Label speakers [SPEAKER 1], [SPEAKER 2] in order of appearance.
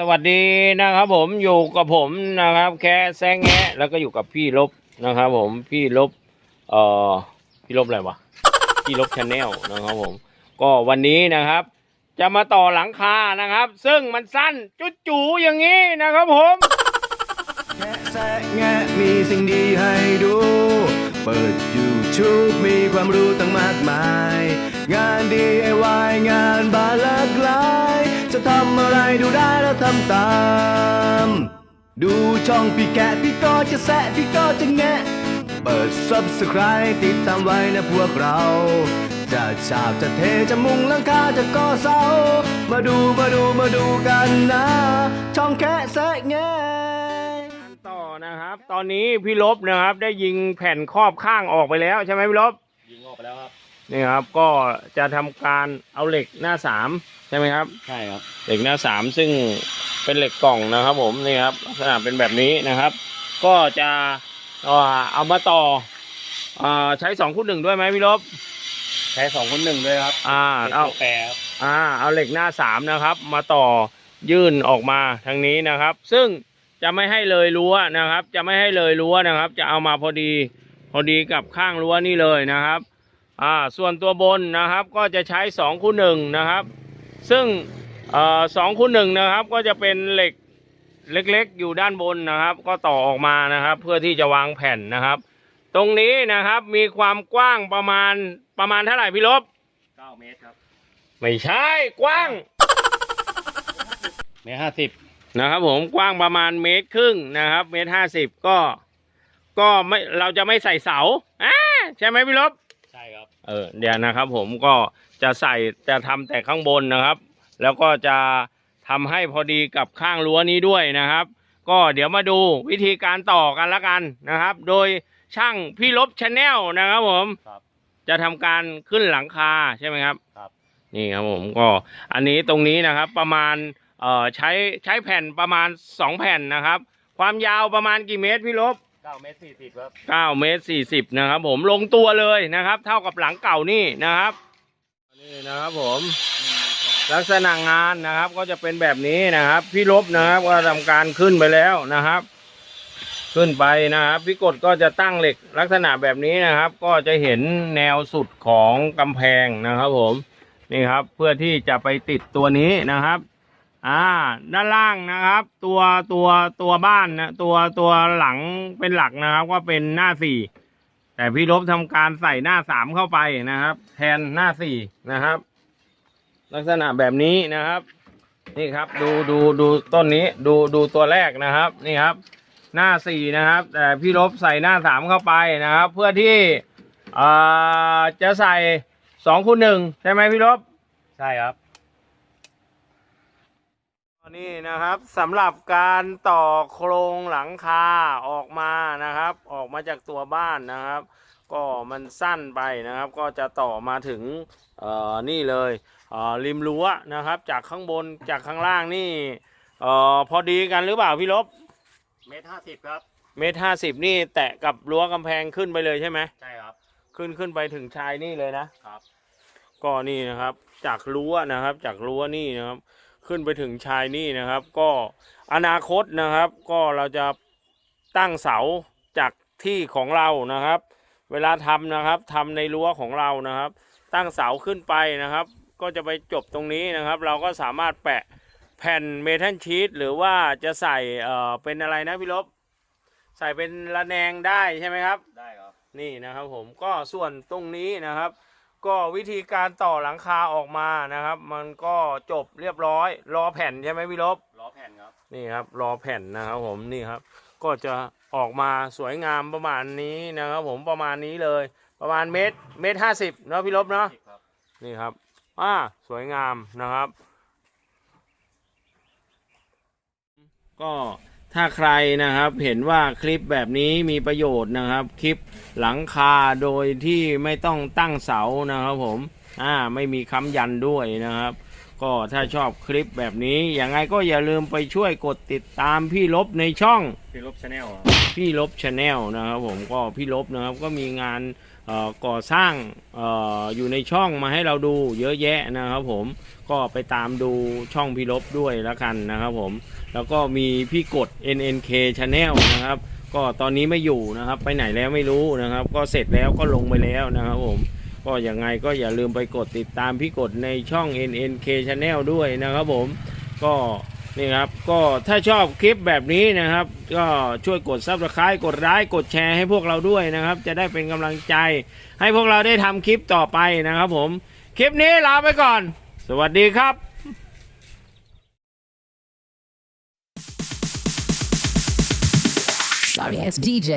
[SPEAKER 1] สวัสดีนะครับผมอยู่กับผมนะครับ แค่แซงแงะแล้วก็อยู่กับพี่ลบนะครับผมพี่ลบเอ่อพี่ลบอะไรวะพี่ลบชาแนลนะครับผม ก็วันนี้นะครับ จะมาต่อหลังคานะครับ ซึ่งมันสั้นจุดจูอย่างนี้นะครับผม
[SPEAKER 2] แงะแซะแงะมีสิ่งดีให้ดู เปิด YouTube มีความรู้ตั้งมากมาย งาน DIY งานบาลากลา ทำอะไรดูได้แล้วทำตาม ดูช่องพี่แกะพี่ก็จะแซะพี่ก็จะแงะ เปิด Subscribe ติดตามไว้นะพวกเรา จะฉาบจะเทจะมุงหลังคาจะก่อเสา มาดูมาดูมาดูกันนะ ช่องแคะแซะแงะ
[SPEAKER 1] ต่อนะครับ ตอนนี้พี่ลบนะครับได้ยิงแผ่นครอบข้างออกไปแล้วใช่ไหมพี่ลบ
[SPEAKER 3] ยิงออกไปแล้วครับ
[SPEAKER 1] นี่ครับก็จะทำการเอาเหล็กหน้าสามใช่ไหมครับ
[SPEAKER 3] ใช่ครับ
[SPEAKER 1] เหล็กหน้าสามซึ่งเป็นเหล็กกล่องนะครับ ผมนี่ครับลักษณะเป็นแบบนี้นะครับ ก็จะเอ่อเอามาต่ออ่าใช้สองคูณหนึ่งด้วยไหมพี่ลบ
[SPEAKER 3] ใช้สองคนหนึ่งด้วยครับ
[SPEAKER 1] อ่า
[SPEAKER 3] เป็น
[SPEAKER 1] เอา
[SPEAKER 3] ตัวแปรครับ
[SPEAKER 1] อ่าเอาเหล็กหน้าสามนะครับ มาต่อยื่นออกมาทางนี้นะครับ ซึ่งจะไม่ให้เลยรั้วนะครับ จะไม่ให้เลยรั้วนะครับ จะเอามาพอดี พอดีกับข้างรั้วนี่เลยนะครับ อ่าส่วนตัวบนนะครับก็จะใช้สองคูณหนึ่งนะครับ ซึ่งเอ่อสองคูณหนึ่งนะครับก็จะเป็นเหล็กเล็กๆอยู่ด้านบนนะครับ ก็ต่อออกมานะครับ เพื่อที่จะวางแผ่นนะครับ ตรงนี้นะครับมีความกว้างประมาณประมาณเท่าไหร่พี่ลบ
[SPEAKER 3] เก้าเมตรครับ
[SPEAKER 1] ไม่ใช่กว้าง
[SPEAKER 3] เมตรห้าสิบ
[SPEAKER 1] นะครับผมกว้างประมาณเมตรครึ่งนะครับ เมตรห้าสิบก็ ก็ไม่เราจะไม่ใส่เสาอ่าใช่ไหมพี่ลบ
[SPEAKER 3] ใช่ ครับ
[SPEAKER 1] เออเดี๋ยวนะครับ ผมก็จะใส่จะทำแต่ข้างบนนะครับ แล้วก็จะทำให้พอดีกับข้างรั้วนี้ด้วยนะครับ ก็เดี๋ยวมาดูวิธีการต่อกันละกันนะครับ โดยช่างพี่ลบชาแนลนะครับ ผม
[SPEAKER 3] ครับ
[SPEAKER 1] จะทำการขึ้นหลังคาใช่ไหมครับ
[SPEAKER 3] ครับ
[SPEAKER 1] นี่ครับผมก็อันนี้ตรงนี้นะครับประมาณเอ่อใช้ใช้แผ่นประมาณสองแผ่นนะครับ ความยาวประมาณกี่เมตรพี่ลบ
[SPEAKER 3] เก้าเมตรสี่สิบครับ
[SPEAKER 1] 9เมตร40นะครับผมลงตัวเลยนะครับ เท่ากับหลังเก่านี่นะครับนี่นะครับผมลักษณะงานนะครับก็จะเป็นแบบนี้นะครับ พี่ลบนะครับก็ทำการขึ้นไปแล้วนะครับ ขึ้นไปนะครับ พี่กดก็จะตั้งเหล็กลักษณะแบบนี้นะครับ ก็จะเห็นแนวสุดของกำแพงนะครับ ผมนี่ครับ เพื่อที่จะไปติดตัวนี้นะครับ อ่า ด้านล่างนะครับ ตัวตัวตัวบ้านนะตัวตัวหลังเป็นหลักนะครับ ก็เป็นหน้าสี่แต่พี่ลบทำการใส่หน้าสามเข้าไปนะครับ แทนหน้าสี่นะครับ ลักษณะแบบนี้นะครับ นี่ครับ ดูดูดูต้นนี้ ดูดูตัวแรกนะครับ นี่ครับ หน้าสี่นะครับ แต่พี่ลบใส่หน้าสามเข้าไปนะครับ เพื่อที่อ่าจะใส่สองคูณหนึ่งใช่ไหมพี่ลบ
[SPEAKER 3] ใช่ครับ
[SPEAKER 1] นี่นะครับสำหรับการต่อโครงหลังคาออกมานะครับ ออกมาจากตัวบ้านนะครับ ก็มันสั้นไปนะครับ ก็จะต่อมาถึงเอ่อนี่เลยเอ่อริมรั้วนะครับ จากข้างบนจากข้างล่างนี่เอ่อพอดีกันหรือเปล่าพี่ลบ
[SPEAKER 3] เมตรห้าสิบครับ
[SPEAKER 1] เมตรห้าสิบนี่แตะกับรั้วกำแพงขึ้นไปเลยใช่ไหม
[SPEAKER 3] ใช่ครับ
[SPEAKER 1] ขึ้นขึ้นไปถึงชายนี่เลยนะครับ ก็นี่นะครับ จากรั้วนะครับ จากรั้วนี่นะครับ ขึ้นไปถึงชายนี่นะครับ ก็อนาคตนะครับ ก็เราจะตั้งเสาจากที่ของเรานะครับ เวลาทำนะครับทำในรั้วของเรานะครับ ตั้งเสาขึ้นไปนะครับ ก็จะไปจบตรงนี้นะครับ เราก็สามารถแปะแผ่นเมทัลชีตหรือว่าจะใส่เอ่อเป็นอะไรนะพี่ลบ ใส่เป็นระแนงได้ใช่ไหมครับ
[SPEAKER 3] ได้ครับ
[SPEAKER 1] นี่นะครับผมก็ส่วนตรงนี้นะครับ ก็วิธีการต่อหลังคาออกมานะครับ มันก็จบเรียบร้อย รอแผ่นใช่ไหมพี่ลบ
[SPEAKER 3] ล้อแผ่นครับ
[SPEAKER 1] นี่ครับ รอแผ่นนะครับผมนี่ครับ ก็จะออกมาสวยงามประมาณนี้นะครับ ผมประมาณนี้เลย ประมาณเมตรเมตรห้าสิบเนาะพี่ลบเนาะ
[SPEAKER 3] สิบครับ
[SPEAKER 1] นี่ครับอ่าสวยงามนะครับ ก็ ถ้าใครนะครับเห็นว่าคลิปแบบนี้มีประโยชน์นะครับ คลิปหลังคาโดยที่ไม่ต้องตั้งเสานะครับผมอ่าไม่มีค้ำยันด้วยนะครับ ก็ถ้าชอบคลิปแบบนี้ยังไงก็อย่าลืมไปช่วยกดติดตามพี่ลบในช่อง
[SPEAKER 3] พี่ลบชาแนล
[SPEAKER 1] พี่ลบชาแนลนะครับผมก็พี่ลบนะครับก็มีงานเอ่อ ก่อสร้างอออยู่ในช่องมาให้เราดูเยอะแยะนะครับผมก็ไปตามดูช่องพี่ลบด้วยแล้วกันนะครับผมแล้วก็มีพี่กด NNK Channel นะครับก็ตอนนี้ไม่อยู่นะครับไปไหนแล้วไม่รู้นะครับ ก็เสร็จแล้วก็ลงไปแล้วนะครับผมก็ยังไงก็อย่าลืมไปกดติดตามพี่กดในช่อง NNK Channel ด้วยนะครับผมก็ นี่ครับก็ถ้าชอบคลิปแบบนี้นะครับ ก็ช่วยกด Subscribe กดไลค์กดแชร์ให้พวกเราด้วยนะครับ จะได้เป็นกำลังใจ ให้พวกเราได้ทำคลิปต่อไปนะครับผม คลิปนี้ลาไปก่อน สวัสดีครับ
[SPEAKER 4] Sorry, it's DJ.